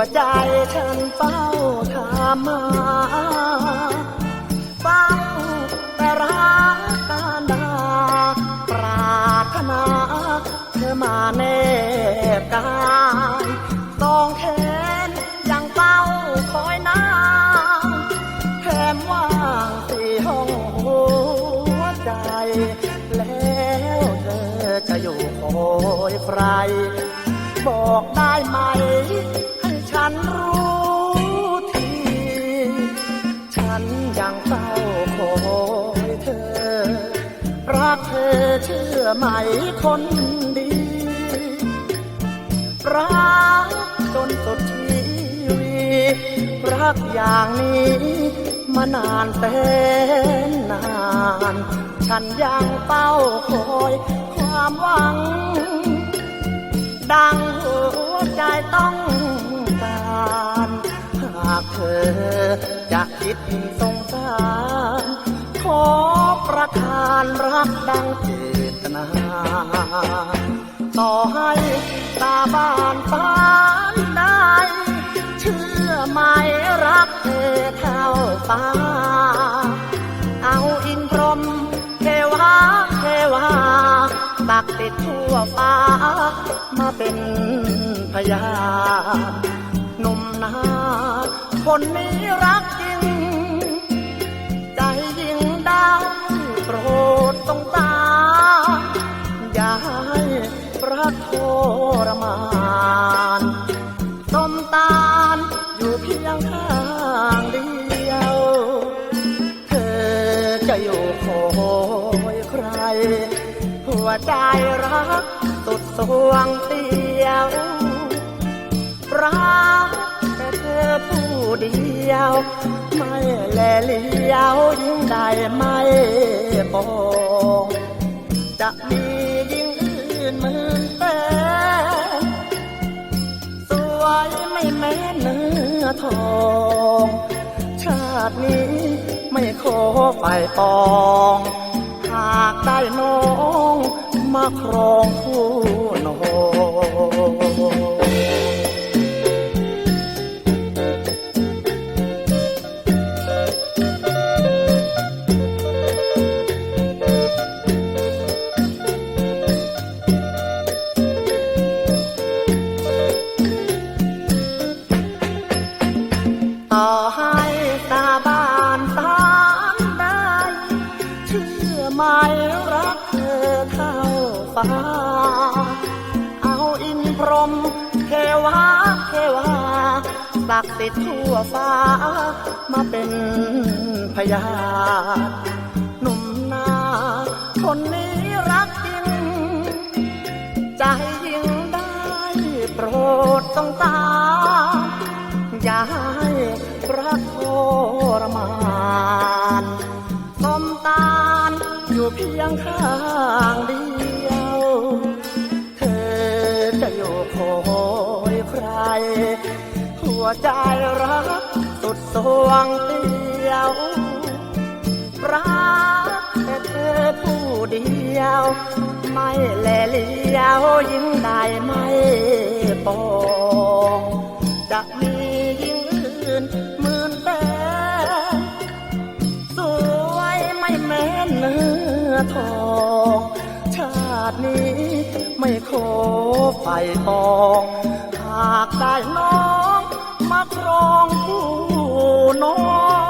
วใจฉันเฝ้าถามมาฟังแต่รักการดาปรารถนาเธอมาแนบกายสองแขนยังเฝ้าคอยนางแถมว่างสี่ห้องหัวใจ แล้วเธอจะอยู่คอยใครบอกได้ไหม นรู้ที ฉันยังเฝ้าคอยเธอ รักเธอเชื่อไหมคนดี รักจนสุดชีวิต รักอย่างนี้มานานแสนนาน ฉันยังเฝ้าคอยความหวัง ดังหัวใจต้องากเธอจะคิดสงสาร ขอประทานรักดังเจตนา ต่อให้ตาบ้านปานใดเชื่อไหมรักเธอเท่าฟ้า เอาอินพรมเทวาเทวาตักติดทั่วฟ้ามาเป็นพยานหนุ่มนา คนนี้รักจริง ใจยิ่งได้โปรดตรงตา อย่าให้รักโทรมานสมตาลอยู่เพียงข้างเดียว เธอจะอยู่คอยใคร หัวใจรักสุดสวงเดียวรัก เธอผู้เดียว ไม่แลเลี้ยวยิ่งใดไม่ปองจะมียิ่งอื่นหมื่นแต่สวยไม่แม้เนื้อทอง ชาตินี้ไม่ขอไฟปอง หากได้น้องมาครองคู่นอง รักเธอเท่าฟ้า เอาอินพรหมเทวาเทวาศักดิ์สิทธิ์ทั่วฟ้า มาเป็นพยานหนุ่มนาคนนี้รักจริง ใจยิ่งได้โปรดต้องตามอย่าให้รักโทรมาน เพียงข้างเดียว เธอจะอยู่คอยใคร หัวใจรักสุดสวงเดียว รักแต่เธอผู้เดียว ไม่แลเลี้ยวยิ่งได้ไม่ปองจะมี ทอง ชาตินี้ไม่ขอไฟปองหากได้น้องมาครองคู่น้อง